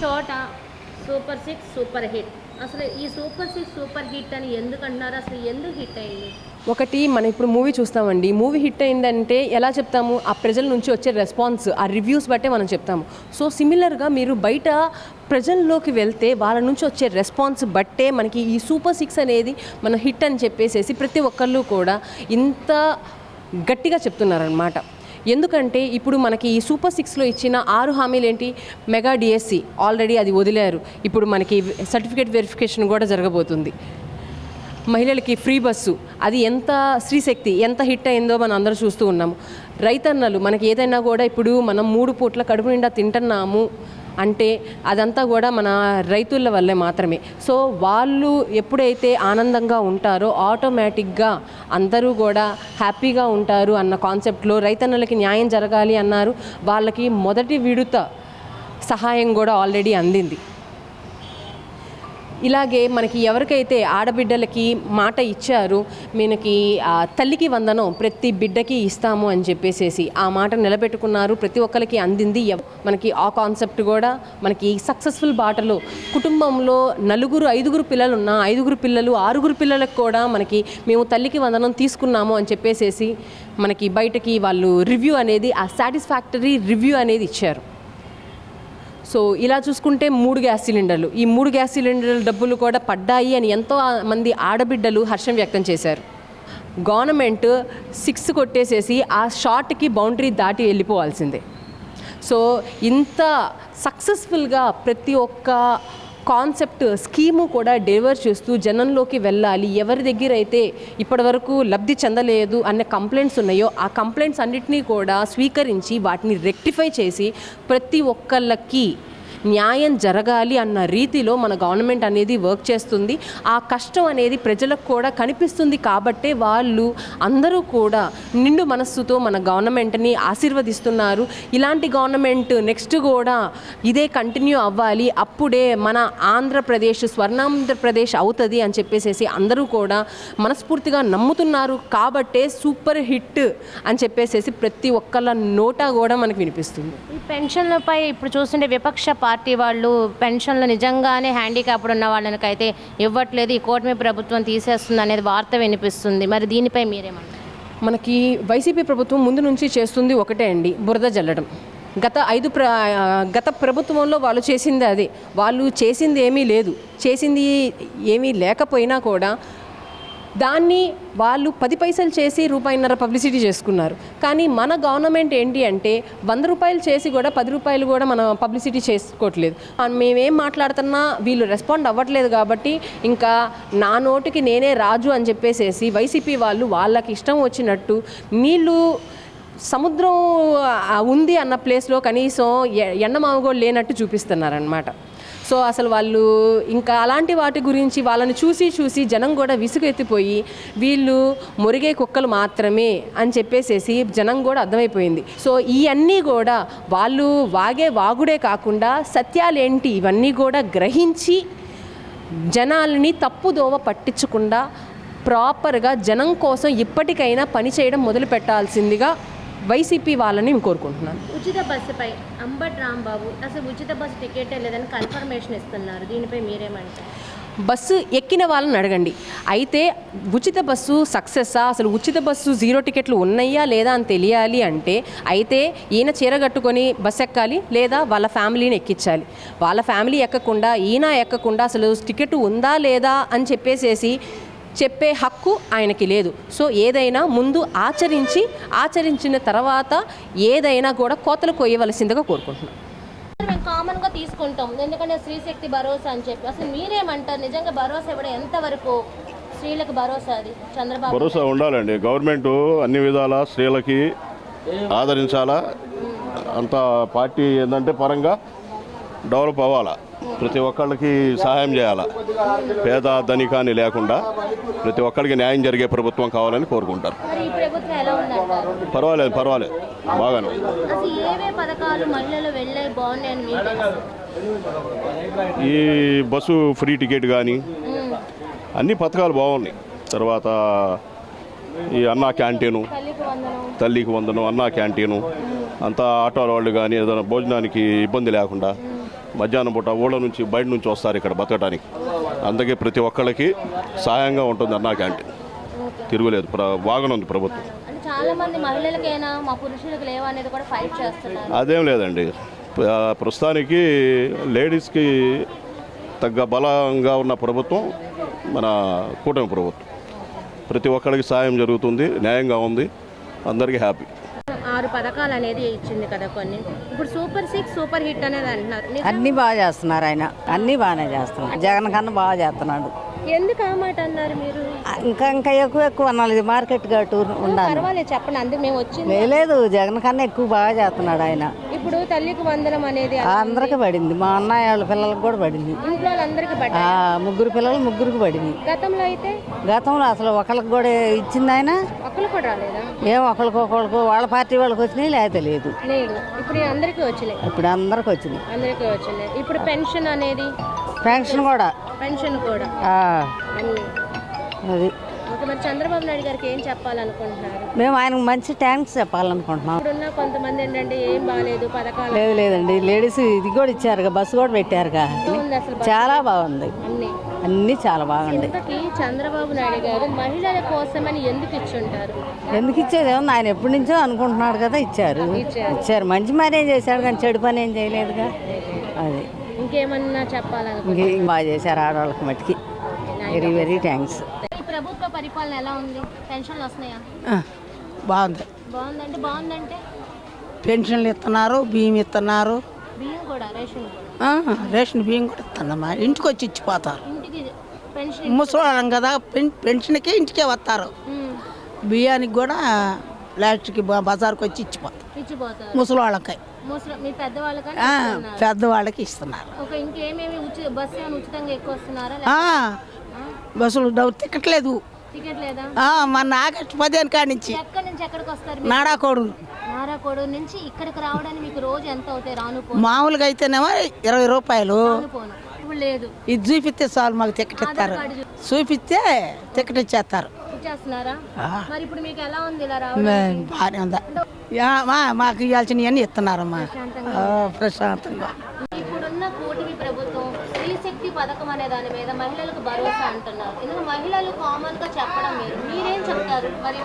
చోట super six super hit. అసలు ఈ సూపర్ సిక్స్ సూపర్ హిట్ అని ఎందుకు అంటున్నారు? అసలు ఎందుకు హిట్ అయింది? ఒకటి మనం ఇప్పుడు మూవీ చూస్తామండి. మూవీ హిట్ అయిందంటే ఎలా చెప్తాము? ఆ ప్రజల నుంచి వచ్చే రెస్పాన్స్ ఆ రివ్యూస్ బట్టే మనం చెప్తాము. సో సిమిలర్గా మీరు బయట ప్రజల్లోకి వెళ్తే వాళ్ళ నుంచి వచ్చే రెస్పాన్స్ బట్టే మనకి ఈ సూపర్ సిక్స్ అనేది మన హిట్ అని చెప్పేసేసి ప్రతి ఒక్కళ్ళు కూడా ఇంత గట్టిగా చెప్తున్నారనమాట ఎందుకంటే ఇప్పుడు మనకి ఈ సూపర్ సిక్స్లో ఇచ్చిన ఆరు హామీలు ఏంటి? మెగా డిఎస్సి ఆల్రెడీ అది వదిలారు. ఇప్పుడు మనకి సర్టిఫికేట్ వెరిఫికేషన్ కూడా జరగబోతుంది. మహిళలకి ఫ్రీ బస్సు అది ఎంత స్త్రీశక్తి ఎంత హిట్ అయిందో మనం అందరూ చూస్తూ ఉన్నాము. రైతన్నలు మనకి ఏదైనా కూడా ఇప్పుడు మనం మూడు పూట్ల కడుపు నిండా తింటున్నాము. అంటే అదంతా కూడా మన రైతుల వల్లే మాత్రమే. సో వాళ్ళు ఎప్పుడైతే ఆనందంగా ఉంటారో ఆటోమేటిక్గా అందరూ కూడా హ్యాపీగా ఉంటారు అన్న కాన్సెప్ట్లో రైతన్నలకి న్యాయం జరగాలి అన్నారు. వాళ్ళకి మొదటి విడుత సహాయం కూడా ఆల్రెడీ అందింది. ఇలాగే మనకి ఎవరికైతే ఆడబిడ్డలకి మాట ఇచ్చారు మనకి ఆ, తల్లికి వందనం ప్రతి బిడ్డకి ఇస్తాము అని చెప్పేసేసి ఆ మాట నిలబెట్టుకున్నారు. ప్రతి ఒక్కరికి అందింది మనకి ఆ కాన్సెప్ట్ కూడా మనకి సక్సెస్ఫుల్ బాటలో కుటుంబంలో నలుగురు ఐదుగురు పిల్లలు ఉన్న ఐదుగురు పిల్లలు ఆరుగురు పిల్లలకు కూడా మనకి మేము తల్లికి వందనం తీసుకున్నాము అని చెప్పేసేసి మనకి బయటకి వాళ్ళు రివ్యూ అనేది ఆ సాటిస్ఫాక్టరీ రివ్యూ అనేది ఇచ్చారు. సో ఇలా చూసుకుంటే మూడు గ్యాస్ సిలిండర్లు. ఈ మూడు గ్యాస్ సిలిండర్ల డబ్బులు కూడా పడ్డాయి అని ఎంతో మంది ఆడబిడ్డలు హర్షం వ్యక్తం చేశారు. గవర్నమెంట్ సిక్స్ కొట్టేసేసి ఆ షార్ట్కి బౌండరీ దాటి వెళ్ళిపోవాల్సిందే. సో ఇంత సక్సెస్ఫుల్గా ప్రతి ఒక్క కాన్సెప్ట్ స్కీము కూడా డెలివర్ చేస్తూ జనంలోకి వెళ్ళాలి. ఎవరి దగ్గర అయితే ఇప్పటివరకు లబ్ధి చెందలేదు అన్న కంప్లైంట్స్ ఉన్నాయో ఆ కంప్లైంట్స్ అన్నిటినీ కూడా స్వీకరించి వాటిని రెక్టిఫై చేసి ప్రతి ఒక్కళ్ళకి న్యాయం జరగాలి అన్న రీతిలో మన గవర్నమెంట్ అనేది వర్క్ చేస్తుంది. ఆ కష్టం అనేది ప్రజలకు కూడా కనిపిస్తుంది కాబట్టే వాళ్ళు అందరూ కూడా నిండు మనస్సుతో మన గవర్నమెంట్ని ఆశీర్వదిస్తున్నారు. ఇలాంటి గవర్నమెంట్ నెక్స్ట్ కూడా ఇదే కంటిన్యూ అవ్వాలి. అప్పుడే మన ఆంధ్రప్రదేశ్ స్వర్ణాంధ్రప్రదేశ్ అవుతుంది అని చెప్పేసేసి అందరూ కూడా మనస్ఫూర్తిగా నమ్ముతున్నారు. కాబట్టే సూపర్ హిట్ అని చెప్పేసేసి ప్రతి ఒక్కళ్ళ నోటా కూడా మనకు వినిపిస్తుంది. ఈ పెన్షన్లపై ఇప్పుడు చూస్తుంటే విపక్ష పార్టీ పార్టీ వాళ్ళు పెన్షన్లు నిజంగానే హ్యాండిక్యాప్డ్ ఉన్న వాళ్ళకైతే ఇవ్వట్లేదు. ఈ కూటమి ప్రభుత్వం తీసేస్తుంది అనేది వార్త వినిపిస్తుంది. మరి దీనిపై మీరేమంటారు? మనకి వైసీపీ ప్రభుత్వం ముందు నుంచి చేస్తుంది ఒకటే అండి బురద జల్లడం. గత ఐదు ప్ర గత ప్రభుత్వంలో వాళ్ళు చేసింది అదే. వాళ్ళు చేసింది ఏమీ లేదు. చేసింది ఏమీ లేకపోయినా కూడా దాన్ని వాళ్ళు పది పైసలు చేసి రూపాయిన్నర పబ్లిసిటీ చేసుకున్నారు. కానీ మన గవర్నమెంట్ ఏంటి అంటే వంద రూపాయలు చేసి కూడా పది రూపాయలు కూడా మనం పబ్లిసిటీ చేసుకోవట్లేదు. మేమేం మాట్లాడుతున్నా వీళ్ళు రెస్పాండ్ అవ్వట్లేదు కాబట్టి ఇంకా నా నోటికి నేనే రాజు అని చెప్పేసేసి వైసీపీ వాళ్ళు వాళ్ళకి ఇష్టం వచ్చినట్టు నీళ్ళు సముద్రం ఉంది అన్న ప్లేస్లో కనీసం ఎ- ఎండమామ లేనట్టు చూపిస్తున్నారనమాట సో అసలు వాళ్ళు ఇంకా అలాంటి వాటి గురించి వాళ్ళని చూసి చూసి జనం కూడా విసుగెత్తిపోయి వీళ్ళు మురిగే కుక్కలు మాత్రమే అని చెప్పేసేసి జనం కూడా అర్థమైపోయింది. సో ఇవన్నీ కూడా వాళ్ళు వాగే వాగుడే కాకుండా సత్యాలేంటి ఇవన్నీ కూడా గ్రహించి జనాలని తప్పుదోవ పట్టించకుండా ప్రాపర్గా జనం కోసం ఇప్పటికైనా పని చేయడం మొదలు పెట్టాల్సిందిగా వైసీపీ వాళ్ళని నేను కోరుకుంటున్నాను. ఉచిత బస్సుపై అంబట్ రాంబాబు అసలు ఉచిత బస్సు టికెటే లేదని కన్ఫర్మేషన్ ఇస్తున్నారు. దీనిపై మీరేమంటారు? బస్సు ఎక్కిన వాళ్ళని అడగండి. అయితే ఉచిత బస్సు సక్సెస్సా? అసలు ఉచిత బస్సు జీరో టికెట్లు ఉన్నాయా లేదా అని తెలియాలి అంటే అయితే ఈయన చీర కట్టుకొని బస్సు ఎక్కాలి లేదా వాళ్ళ ఫ్యామిలీని ఎక్కించాలి. వాళ్ళ ఫ్యామిలీ ఎక్కకుండా ఈయన ఎక్కకుండా అసలు టికెట్ ఉందా లేదా అని చెప్పేసేసి చెప్పే హక్కు ఆయనకి లేదు. సో ఏదైనా ముందు ఆచరించి ఆచరించిన తర్వాత ఏదైనా కూడా కోతలు కొయ్యవలసిందిగా కోరుకుంటున్నాను మేము కామన్గా తీసుకుంటాం. ఎందుకంటే స్త్రీశక్తి భరోసా అని చెప్పి. అసలు మీరేమంటారు? నిజంగా భరోసా ఇవ్వడం ఎంతవరకు స్త్రీలకు భరోసా అది? చంద్రబాబు భరోసా ఉండాలండి. గవర్నమెంట్ అన్ని విధాల స్త్రీలకి ఆదరించాలా? అంత పార్టీ ఏంటంటే పరంగా డెవలప్ అవ్వాలా? ప్రతి ఒక్కళ్ళకి సహాయం చేయాలా. పేద ధనిక అని లేకుండా ప్రతి ఒక్కరికి న్యాయం జరిగే ప్రభుత్వం కావాలని కోరుకుంటారు. పర్వాలేదు పర్వాలేదు. బాగానే? ఈ బస్సు ఫ్రీ టికెట్ కానీ. అన్ని పథకాలు బాగున్నాయి. తర్వాత ఈ అన్నా క్యాంటీను తల్లికి వందనం. అన్నా క్యాంటీను అంతా ఆటో వాళ్ళు కానీ ఏదైనా భోజనానికి ఇబ్బంది లేకుండా మధ్యాహ్నం పూట ఊళ్ళ నుంచి బయట నుంచి వస్తారు ఇక్కడ బతకడానికి అందుకే ప్రతి ఒక్కళ్ళకి సహాయంగా ఉంటుంది అన్నా క్యాంటీన్. తిరుగులేదు. బాగానుంది ప్రభుత్వం. అదేం లేదండి. ప్రస్తుతానికి లేడీస్కి తగ్గ బలంగా ఉన్న ప్రభుత్వం మన కూటమి ప్రభుత్వం. ప్రతి ఒక్కరికి సాయం జరుగుతుంది న్యాయంగా ఉంది. అందరికీ హ్యాపీ. పథకాలు అనేది ఇచ్చింది కదా కొన్ని. ఇప్పుడు సూపర్ సిక్స్ సూపర్ హిట్ అనేది అంటున్నారు? అన్నీ బాగా చేస్తున్నారు ఆయన. అన్నీ బాగానే చేస్తున్నారు. జగన్ కన్నా బాగా చేస్తున్నాడు. ఎందుకు ఆ మాట అన్నారు మీరు? ఇంకా ఇంకా ఎక్కువ ఎక్కువ అనాలి మార్కెట్ గట్టు ఉండాలి. పర్వాలేదు చెప్పండి. అందుకు మేము వచ్చింది. లేదు జగన్ కన్నా ఎక్కువ బాగా చేస్తున్నాడు ఆయన. ఇప్పుడు తల్లికి వందనం అనేది అందరికి పడింది. మా అన్నయ్య వాళ్ళ పిల్లలకు కూడా పడింది. ఇంట్లో వాళ్ళందరికీ ఆ, పడ్డాయి ముగ్గురు పిల్లలు ముగ్గురికి పడింది. గతంలో అయితే? గతంలో అసలు ఒకరికి కూడా ఇచ్చింది ఆయన. ఒక్కరు కూడా రాలేదా? ఏం ఒకరికి ఒకరికి వాళ్ళ పార్టీ వాళ్ళకి వచ్చినాయి లేకపోతే లేదు. లేదు. ఇప్పుడు అందరికీ వచ్చినాయి. ఇప్పుడు అందరికి అందరికీ వచ్చినాయి. ఇప్పుడు పెన్షన్ అనేది? పెన్షన్ కూడా. పెన్షన్ కూడా. ఆ, అది. మరి చంద్రబాబు నాయుడు గారికి ఏం చెప్పాలనుకుంటున్నారు? మేము ఆయనకు మంచి థ్యాంక్స్ చెప్పాలనుకుంటున్నాం. ఇప్పుడున్న కొంతమంది ఏంటంటే ఏం బాగాలేదు పథకాలు లేదు లేదండి. లేడీస్ ఇది కూడా ఇచ్చారుగా బస్సు కూడా పెట్టారుగా. ఉంది అసలు చాలా బాగుంది. అన్ని. అన్నీ చాలా బాగుంది. ఇంతకీ చంద్రబాబు నాయుడు గారు మహిళల కోసమని ఎందుకు ఇచ్చుంటారు? ఎందుకు ఇచ్చేది? ఏమన్నా ఆయన ఎప్పటి నుంచో అనుకుంటున్నాడు కదా ఇచ్చారు. ఇచ్చారు. మంచి పని ఏం చేశాడు కానీ చెడు పని ఏం చేయలేదుగా. అది. ఇంకేమన్నా చెప్పాలనుకో ఇంకేం బాగా చేశారు ఆడవాళ్ళకి మట్టుకి. Very very thanks. ప్రభుత్వ పరిపాలన ఎలా ఉంది? పెన్షన్లు వస్తున్నాయా? బాగుంది. బాగుందంటే బాగుందంటే? పెన్షన్లు ఇస్తున్నారు బియ్యం ఇస్తున్నారు. బియ్యం కూడా రేషన్ రేషన్ బియ్యం కూడా ఇస్తున్నామా ఇంటికి వచ్చి ఇచ్చిపోతారు. ముసలాళ్ళం కదా పెన్ పెన్షన్కి ఇంటికే వస్తారు. బియ్యానికి కూడా లాస్ట్కి బజార్కి వచ్చి ఇచ్చిపోతారు. ఇచ్చిపోతారు. ముసలాళ్ళకి. ముసలి మీ పెద్దవాళ్ళకని ఆ, ఇస్తున్నారు. పెద్దవాళ్ళకి ఇస్తున్నారు. బస్సులు తిక్కట్లేదు టికెట్ లేదా. ఆ, మొన్న ఆగస్టు పదిహేను కాడి నుంచి? నాడాకోడు. నుంచి ఇక్కడికి రావడానికి మీకు రోజు ఎంత అవుతాయి? మామూలుగా అయితేనేమో ఇరవై రూపాయలు. లేదు. ఇది చూపిస్తే చాలు మాకు టికెట్ ఇస్తారు. చూపిస్తే టికెట్ ఇచ్చేస్తారు. బాగానే ఉందా మాకు ఇవ్వాల్సినవన్నీ ఇస్తున్నారమ్మా. ప్రశాంతంగా. ఉన్న కూటమి ప్రభుత్వం స్త్రీ శక్తి పథకం అనే దాని మీద మహిళలకు భరోసా అంటున్నారు. ఎందుకంటే మహిళలు కామన్గా చెప్పడం మీరు. మీరేం చెప్తారు? మరి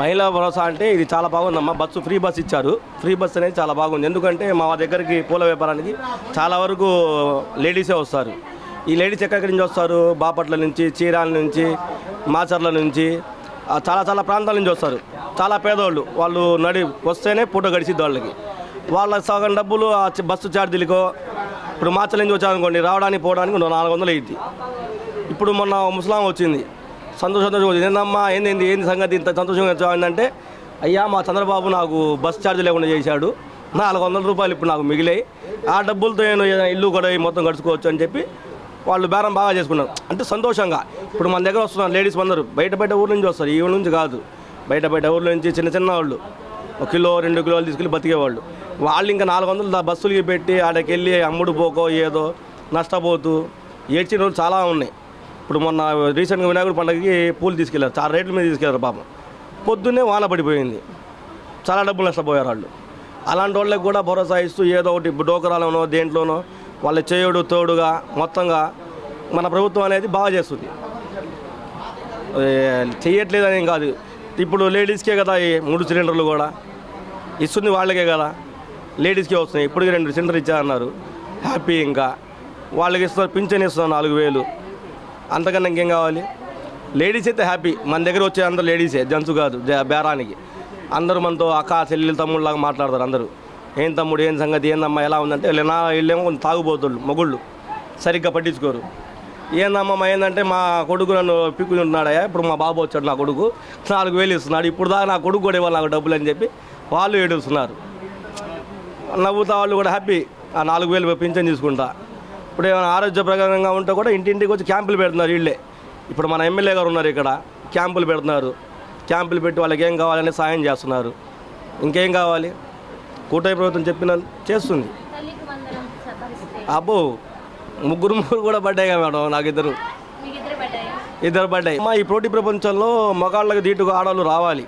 మహిళా భరోసా అంటే ఇది చాలా బాగుందమ్మా. బస్సు ఫ్రీ బస్ ఇచ్చారు. ఫ్రీ బస్ అనేది చాలా బాగుంది. ఎందుకంటే మా దగ్గరికి పూల వ్యాపారానికి చాలా వరకు లేడీసే వస్తారు. ఈ లేడీస్ ఎక్కడి నుంచి వస్తారు? బాపట్ల నుంచి చీరాల నుంచి మాచర్ల నుంచి చాలా చాలా ప్రాంతాల నుంచి వస్తారు. చాలా పేదవాళ్ళు వాళ్ళు నడి వస్తేనే పూట గడిచిద్ది వాళ్ళకి. వాళ్ళ సగం డబ్బులు ఆ బస్సు ఛార్జీలకో ఇప్పుడు మాచర్ల నుంచి వచ్చారనుకోండి రావడానికి పోవడానికి నాలుగు వందలు అయ్యింది ఇప్పుడు మొన్న ముస్లాం వచ్చింది సంతోషం సంతోషం వచ్చింది ఏందమ్మా ఏంది ఏంది ఏంది సంగతి ఇంత సంతోషంగా వచ్చిందంటే అయ్యా మా చంద్రబాబు నాకు బస్ ఛార్జ్ లేకుండా చేశాడు నాలుగు వందల రూపాయలు ఇప్పుడు నాకు మిగిలాయి ఆ డబ్బులతో నేను ఇల్లు కూడా మొత్తం గడుచుకోవచ్చు అని చెప్పి వాళ్ళు బేరం బాగా చేసుకున్నారు. అంటే సంతోషంగా. ఇప్పుడు మన దగ్గర వస్తున్నారు లేడీస్ అందరూ బయట బయట ఊర్ల నుంచి వస్తారు ఈ ఊరు నుంచి కాదు. బయట బయట ఊర్ల నుంచి చిన్న చిన్న వాళ్ళు. ఒక కిలో రెండు కిలోలు తీసుకెళ్ళి బతికేవాళ్ళు. వాళ్ళు ఇంకా నాలుగు వందలు బస్సులకి పెట్టి ఆడకి వెళ్ళి అమ్ముడు పోకో ఏదో నష్టపోతూ ఏడ్చిన రోజులు చాలా ఉన్నాయి. ఇప్పుడు మొన్న రీసెంట్గా వినాయకుడి పండుగకి పూలు తీసుకెళ్ళారు చాలా రేట్ల మీద తీసుకెళ్ళారు పాపం. పొద్దున్నే వాన పడిపోయింది. చాలా డబ్బులు నష్టపోయారు వాళ్ళు. అలాంటి వాళ్ళకి కూడా భరోసా ఇస్తూ ఏదో ఒకటి డోకరాలోనో దేంట్లోనో వాళ్ళ చేయుడు తోడుగా మొత్తంగా మన ప్రభుత్వం అనేది బాగా చేస్తుంది. చేయట్లేదని కాదు. ఇప్పుడు లేడీస్కే కదా ఈ మూడు సిలిండర్లు కూడా. ఇస్తుంది వాళ్ళకే కదా. లేడీస్కే వస్తున్నాయి. ఇప్పటికి రెండు సిలిండర్ ఇచ్చారన్నారు హ్యాపీ ఇంకా. వాళ్ళకి ఇస్తున్నారు పింఛన్ ఇస్తున్నారు నాలుగు వేలు. అంతకన్నా ఇంకేం కావాలి? లేడీస్ అయితే హ్యాపీ. మన దగ్గర వచ్చే అందరు లేడీసే. జంతు కాదు బేరానికి. అందరూ మనతో అక్క చెల్లెలు తమ్ముళ్ళలాగా మాట్లాడతారు అందరూ. ఏం తమ్ముడు ఏం సంగతి ఏందమ్మా ఎలా ఉందంటే వీళ్ళు నా వీళ్ళేమో కొంచెం తాగుబోతుళ్ళు మొగుళ్ళు. సరిగ్గా పట్టించుకోరు. ఏందమ్మా ఏంటంటే మా కొడుకు నన్ను పిక్కుకుంటున్నాడయ్యా ఇప్పుడు మా బాబు వచ్చాడు నా కొడుకు. నాలుగు వేలు ఇస్తున్నాడు. ఇప్పుడు దాకా నా కొడుకు కూడా ఇవ్వాలి నాకు డబ్బులు అని చెప్పి వాళ్ళు ఏడుస్తున్నారు. నవ్వుతా వాళ్ళు కూడా హ్యాపీ. ఆ నాలుగు వేలు పింఛన్ తీసుకుంటా. ఇప్పుడు ఏమైనా ఆరోగ్య ప్రకారంగా ఉంటే కూడా ఇంటింటికి వచ్చి క్యాంపులు పెడుతున్నారు వీళ్ళే. ఇప్పుడు మన ఎమ్మెల్యే గారు ఉన్నారు ఇక్కడ. క్యాంపులు పెడుతున్నారు. క్యాంపులు పెట్టి వాళ్ళకి ఏం కావాలని సాయం చేస్తున్నారు. ఇంకేం కావాలి? కూటమి ప్రభుత్వం చెప్పిన చేస్తుంది. అబ్బో! ముగ్గురు ముగ్గురు కూడా పడ్డాయి కదా మేడం నాకు ఇద్దరు ఇద్దరు పడ్డాయా. మా ఈ పోటీ ప్రపంచంలో మగాళ్ళకి దీటుగా ఆడవాళ్ళు రావాలి.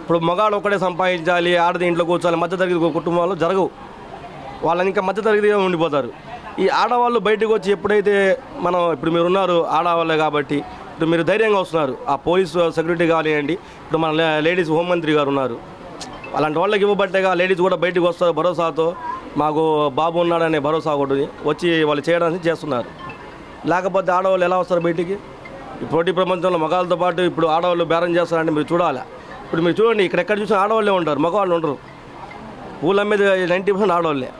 ఇప్పుడు మగాడు ఒక్కడే సంపాదించాలి ఆడది ఇంట్లో కూర్చోాలి మధ్యతరగతి కుటుంబాలు జరగవు. వాళ్ళని ఇంకా మధ్యతరగతిగా ఉండిపోతారు. ఈ ఆడవాళ్ళు బయటకు వచ్చి ఎప్పుడైతే మనం ఇప్పుడు మీరు ఉన్నారు ఆడవాళ్ళే కాబట్టి ఇప్పుడు మీరు ధైర్యంగా వస్తున్నారు. ఆ పోలీసు సెక్యూరిటీ కానివ్వండి ఇప్పుడు మన లేడీస్ హోంమంత్రి గారు ఉన్నారు. అలాంటి వాళ్ళకి ఇవ్వబట్టేగా లేడీస్ కూడా బయటకు వస్తారు భరోసాతో. మాకు బాబు ఉన్నాడనే భరోసా ఒకటి వచ్చి వాళ్ళు చేయడానికి చేస్తున్నారు. లేకపోతే ఆడవాళ్ళు ఎలా వస్తారు బయటికి? పోటీ ప్రపంచంలో మగాళ్ళతో పాటు ఇప్పుడు ఆడవాళ్ళు బేరం చేస్తారంటే మీరు చూడాలి? ఇప్పుడు మీరు చూడండి ఇక్కడ ఎక్కడ చూసినా ఆడవాళ్ళే ఉంటారు మగవాళ్ళు ఉండరు. ఊళ్ళ మీద నైంటీ పర్సెంట్ ఆడవాళ్ళే.